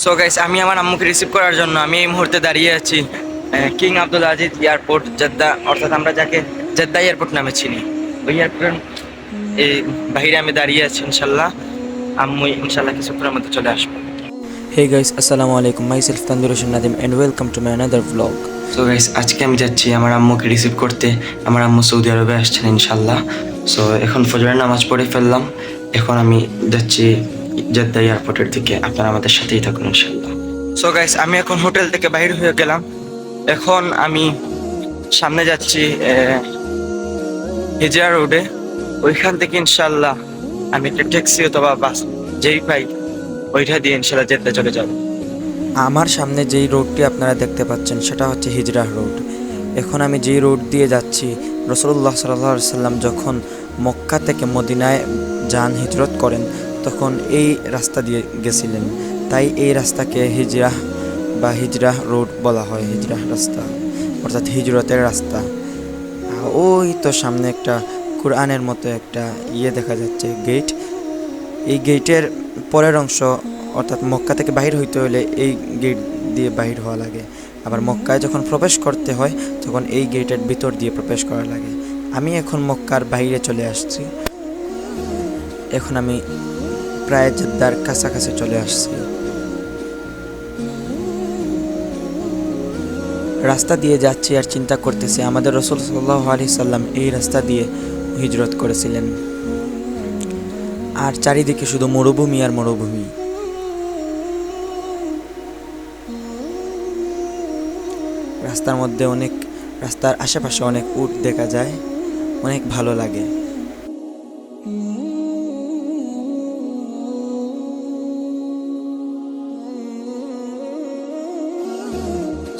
So guys আমি আমার আম্মুকে রিসিভ করার জন্য আমি এই মুহূর্তে দাঁড়িয়ে আছি King Abdul Aziz airport Jeddah অর্থাৎ আমরা যাকে জেদ্দা এয়ারপোর্ট নামে চিনি। ওই এয়ারপোর্ট এই বাইরে আমি দাঁড়িয়ে আছি ইনশাল্লাহ। আম্মু ইনশাল্লাহ কিছুক্ষণের মধ্যে চলে আসব। Hey guys, Assalamu alaikum. Myself Tandur Roshan Nadim and welcome to my another blog so guys আজকে আমি যাচ্ছি আমার আম্মুকে রিসিভ করতে। আমার আম্মু সৌদি আরবে আসছেন ইনশাল্লাহ। সো এখন ফজরের নামাজ পড়ে ফেললাম। এখন আমি যাচ্ছি জেদ্দা এয়ারপোর্টের দিকে। আপনারা আমাদের সাথেই থাকুন ইনশাল্লাহ সো গাইস আমি এখন হোটেল থেকে বাইরে হয়ে গেলাম। এখন আমি সামনে যাচ্ছি হিজরা রোডে। ওইখান থেকে ইনশাল্লাহ আমি একটা ট্যাক্সি অথবা বাস যেই পাই ওইটা দিয়ে ইনশাল্লাহ জেদ্দা চলে যাব। আমার সামনে যেই রোডটি আপনারা দেখতে পাচ্ছেন সেটা হচ্ছে হিজরাহ রোড এখন আমি যেই রোড দিয়ে যাচ্ছি রসুল্লাহ সাল্লাহ সাল্লাম যখন মক্কা থেকে মদিনায় যান হিজরত করেন তখন এই রাস্তা দিয়ে গেছিলেন। তাই এই রাস্তাকে হিজরাহ বা হিজরাহ রোড বলা হয়, হিজরাহ রাস্তা, অর্থাৎ হিজরতের রাস্তা। ওই তো সামনে একটা কোরআনের মতো একটা ইয়ে দেখা যাচ্ছে গেট। এই গেটের পরের অংশ, অর্থাৎ মক্কা থেকে বাহির হইতে হলে এই গেট দিয়ে বাহির হওয়া লাগে। আবার মক্কায় যখন প্রবেশ করতে হয়, তখন এই গেটের ভিতর দিয়ে প্রবেশ করা লাগে। আমি এখন মক্কার বাইরে চলে আসছি। এখন আমি প্রায় জেদ্দার কাছাকাছি চলে আসছি। রাস্তা দিয়ে যাচ্ছি আর চিন্তা করতেছি, আমাদের রসুল সাল্লাহ আলি সাল্লাম এই রাস্তা দিয়ে হিজরত করেছিলেন। আর চারিদিকে শুধু মরুভূমি আর মরুভূমি। রাস্তার মধ্যে অনেক, রাস্তার আশেপাশে অনেক উট দেখা যায়, অনেক ভালো লাগে।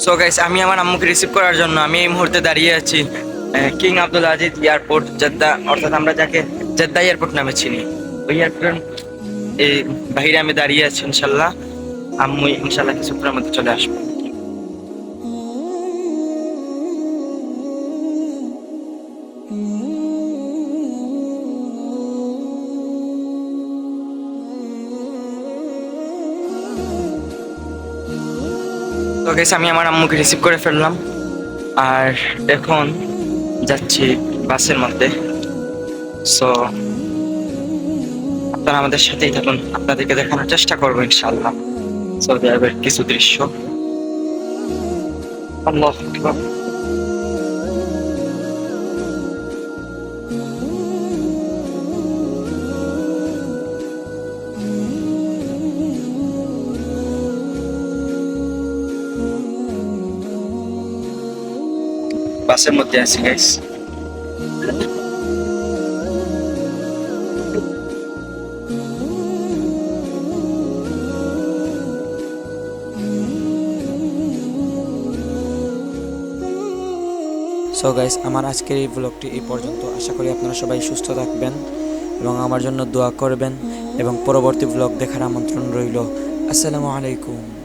সো গাইস আমি আমার আম্মুকে রিসিভ করার জন্য আমি এই মুহূর্তে দাঁড়িয়ে আছি King Abdul Aziz airport Jeddah অর্থাৎ আমরা যাকে জেদ্দা এয়ারপোর্ট নামে চিনি। ওই এয়ারপোর্ট এই বাহিরে আমি দাঁড়িয়ে আছি, ইনশাল্লাহ। আম্মু ইনশাল্লাহ কিছুক্ষণের মধ্যে চলে আসব। তো গেছে আমি আমার আম্মুকে রিসিভ করে ফেললাম। আর এখন যাচ্ছি বাসের মধ্যে। সো আপনারা আমাদের সাথেই থাকুন। আপনাদেরকে দেখানোর চেষ্টা করব ইনশাআল্লাহ। সৌদি আরবের কিছু দৃশ্য। আল্লাহ বাসের মধ্যে আছি গাইস সো গাইস আমার আজকের এই ব্লগটি এই পর্যন্ত। আশা করি আপনারা সবাই সুস্থ থাকবেন এবং আমার জন্য দোয়া করবেন এবং পরবর্তী ব্লগ দেখার আমন্ত্রণ রইল। আসসালামু আলাইকুম।